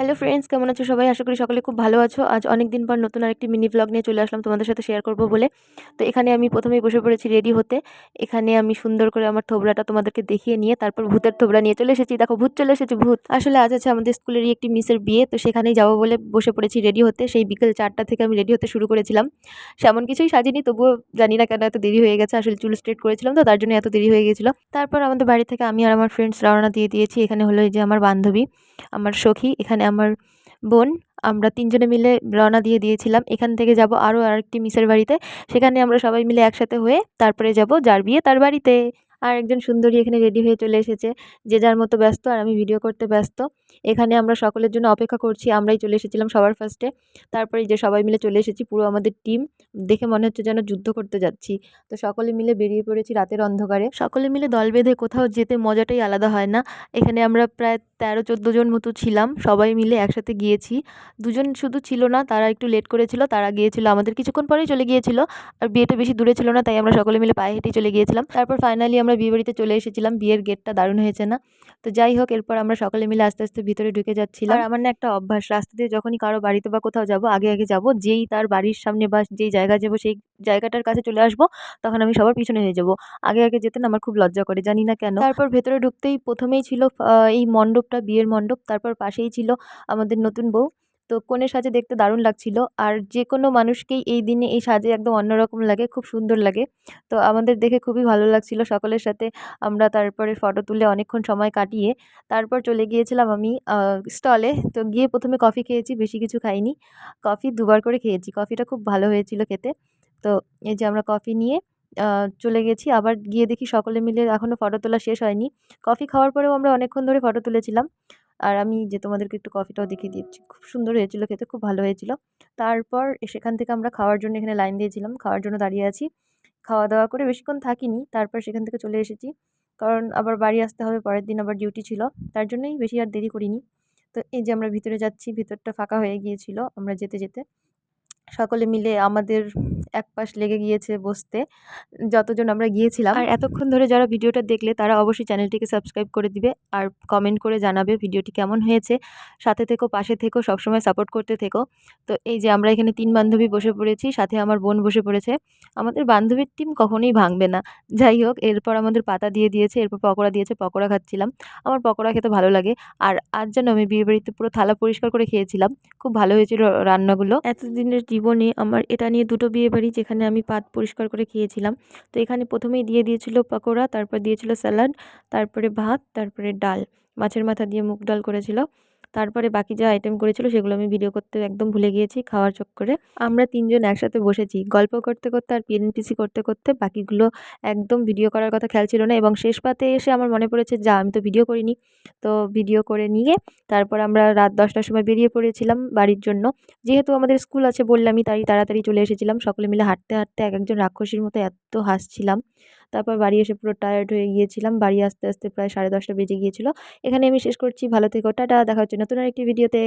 Hello friends কেমন আছো সবাই? আশা করি সকলে খুব ভালো আছো। আজ অনেক দিন পর নতুন আরেকটি মিনি ব্লগ নিয়ে চলে আসলাম তোমাদের সাথে শেয়ার করব বলে। তো এখানে আমি প্রথমেই বসে পড়েছি রেডি হতে। এখানে আমি সুন্দর করে আমার থোবড়াটা তোমাদেরকে দেখিয়ে নিয়ে তারপর ভূতের থোবড়া নিয়ে চলে এসেছি। দেখো, ভূত চলে এসেছে, ভূত। আসলে আজ আছে আমাদের স্কুলেরই একটি মিসের বিয়ে, তো সেখানেই যাব বলে বসে পড়েছি রেডি হতে। সেই বিকেল চারটা থেকে আমি রেডি হতে শুরু করেছিলাম। সেমন কিছুই সাজিনি, তবুও জানি না কেন এত দেরি হয়ে গেছে। আসলে চুল স্ট্রেট করেছিলাম তো, তার জন্য এত দেরি হয়ে গেছিল। তারপর আমাদের বাড়ি থেকে আমি আর আমার ফ্রেন্ডস রওনা দিয়ে দিয়েছি। এখানে হলো এই যে আমার বান্ধবী, আমার সখী। এখানে আমার বোন, আমরা তিনজনে মিলে রওনা দিয়ে দিয়েছিলাম। এখান থেকে যাব আরও আরেকটি মিসের বাড়িতে। সেখানে আমরা সবাই মিলে একসাথে হয়ে তারপরে যাব যার বিয়ে তার বাড়িতে। আর একজন সুন্দরী এখানে রেডি হয়ে চলে এসেছে, যে যার মতো ব্যস্ত আর আমি ভিডিও করতে ব্যস্ত। এখানে আমরা সকলের জন্য অপেক্ষা করছি, আমরাই চলে এসেছিলাম সবার ফার্স্টে তারপরে যে সবাই মিলে চলে এসেছি, পুরো আমাদের টিম দেখে মনে হচ্ছে যেন যুদ্ধ করতে যাচ্ছি। তো সকলে মিলে বেরিয়ে পড়েছি রাতের অন্ধকারে। সকলে মিলে দল বেঁধে কোথাও যেতে মজাটাই আলাদা হয় না। এখানে আমরা প্রায় তেরো, চোদ্দ জন মতো ছিলাম, সবাই মিলে একসাথে গিয়েছি। দুজন শুধু ছিল না, তারা একটু লেট করেছিল, তারা গিয়েছিল, আমাদের কিছুক্ষণ পরেই চলে গিয়েছিল। আর বিয়েটা বেশি দূরে ছিল না, তাই আমরা সকলে মিলে পায়ে হেঁটেই চলে গিয়েছিলাম। তারপর ফাইনালি আমরা বিয়ে বাড়িতে চলে এসেছিলাম, বিয়ের গেটটা দারুণ হয়েছে না? তো যাই হোক, এরপর আমরা সকলে মিলে আস্তে আস্তে ভিতরে ঢুকে যাচ্ছিলাম। আর আমার না একটা অভ্যাস রাস্তা দিয়ে যখনই কারও বাড়িতে বা কোথাও যাব আগে আগে যাব যেই তার বাড়ির সামনে বা যেই জায়গায় যাব সেই জায়গাটার কাছে চলে আসব তখন আমি সবার পিছনে হয়ে যাব। আগে আগে যেতে না আমার খুব লজ্জা করে জানি না কেন। তারপর ভেতরে ঢুকতেই প্রথমেই ছিল এই মণ্ডপটা বিয়ের মণ্ডপ তারপর পাশেই ছিল আমাদের নতুন বউ। তো কনের সাজে দেখতে দারুণ লাগছিল। আর যে কোনো মানুষকেই এই দিনে এই সাজে একদম অন্যরকম লাগে, খুব সুন্দর লাগে। তো আমাদের দেখে খুবই ভালো লাগছিল সকলের সাথে। আমরা তারপরে ফটো তুলে অনেকক্ষণ সময় কাটিয়ে তারপর চলে গিয়েছিলাম আমি স্টলে। তো গিয়ে প্রথমে কফি খেয়েছি, বেশি কিছু খাইনি। কফি দুবার করে খেয়েছি। কফিটা খুব ভালো হয়েছিল খেতে। তো এই যে আমরা কফি নিয়ে চলে গেছি। আবার গিয়ে দেখি সকলে মিলে এখনও ফটো তোলা শেষ হয়নি। কফি খাওয়ার পরেও আমরা অনেকক্ষণ ধরে ফটো তুলেছিলাম। আর আমি যে তোমাদেরকে একটু কফিটাও দেখিয়ে দিচ্ছি, খুব সুন্দর হয়েছিল খেতে, খুব ভালো হয়েছিল। তারপর সেখান থেকে আমরা খাওয়ার জন্য এখানে লাইন দিয়েছিলাম, খাওয়ার জন্য দাঁড়িয়ে আছি। খাওয়া দাওয়া করে বেশিক্ষণ থাকিনি, তারপর সেখান থেকে চলে এসেছি। কারণ আবার বাড়ি আসতে হবে, পরের দিন আবার ডিউটি ছিল, তার জন্যই বেশি আর দেরি করিনি। তো এই যে আমরা ভিতরে যাচ্ছি, ভিতরটা ফাঁকা হয়ে গিয়েছিল, আমরা যেতে যেতে। সকলে মিলে আমাদের এক পাশ লেগে গিয়েছে বসতে। যতজন আমরা গিয়েছিলাম। আর এতক্ষণ ধরে যারা ভিডিওটা দেখলে তারা অবশ্যই চ্যানেলটিকে সাবস্ক্রাইব করে দিবে আর কমেন্ট করে জানাবে ভিডিওটি কেমন হয়েছে। সাথে থেকো পাশে থেকো সবসময় সাপোর্ট করতে থেকো। তো এই যে আমরা এখানে তিন বান্ধবী বসে পড়েছি সাথে আমার বোন বসে পড়েছে। আমাদের বান্ধবীর টিম কখনোই ভাঙবে না। যাই হোক এরপর আমাদের পাতা দিয়ে দিয়েছে এরপর পকোড়া দিয়েছে পকোড়া খাচ্ছিলাম। আমার পকোড়া খেতে ভালো লাগে। আর আজ যেন আমি বিয়েবাড়িতে পুরো থালা পরিষ্কার করে খেয়েছিলাম। খুব ভালো হয়েছিল রান্নাগুলো। এতদিনের জীবনে আমার এটা নিয়ে দুটো বিয়ে বাড়ি যেখানে আমি পাত পরিষ্কার করে খেয়েছিলাম। তো এখানে প্রথমেই দিয়ে দিয়েছিল পকোড়া, তারপর দিয়েছিল স্যালাড, তারপরে ভাত, তারপরে ডাল। মাছের মাথা দিয়ে মুগ ডাল করেছিল। তারপরে বাকি যা আইটেম করেছিল সেগুলো আমি ভিডিও করতে একদম ভুলে গিয়েছি, খাওয়ার চক্করে। আমরা তিনজন একসাথে বসেছি, গল্প করতে করতে আর পিএনপিসি করতে করতে বাকিগুলো একদম ভিডিও করার কথা খেয়াল ছিল না এবং শেষ পাতে এসে আমার মনে পড়েছে, যা, আমি তো ভিডিও করিনি। তো ভিডিও করে নিয়ে তারপর আমরা রাত দশটার সময় বেরিয়ে পড়েছিলাম বাড়ির জন্য। যেহেতু আমাদের স্কুল আছে বললামই, তাই তাড়াতাড়ি চলে এসেছিলাম। সকলে মিলে হাঁটতে হাঁটতে এক একজন রাক্ষসীর মতো এত হাসছিলাম। তারপর বাড়ি এসে পুরো টায়ার্ড হয়ে গিয়েছিলাম। বাড়ি আসতে আসতে প্রায় সাড়ে দশটা বেজে গিয়েছিল। এখানে আমি শেষ করছি। ভালো থেকো। টাটা। দেখা হচ্ছে নতুন আরেকটি ভিডিওতে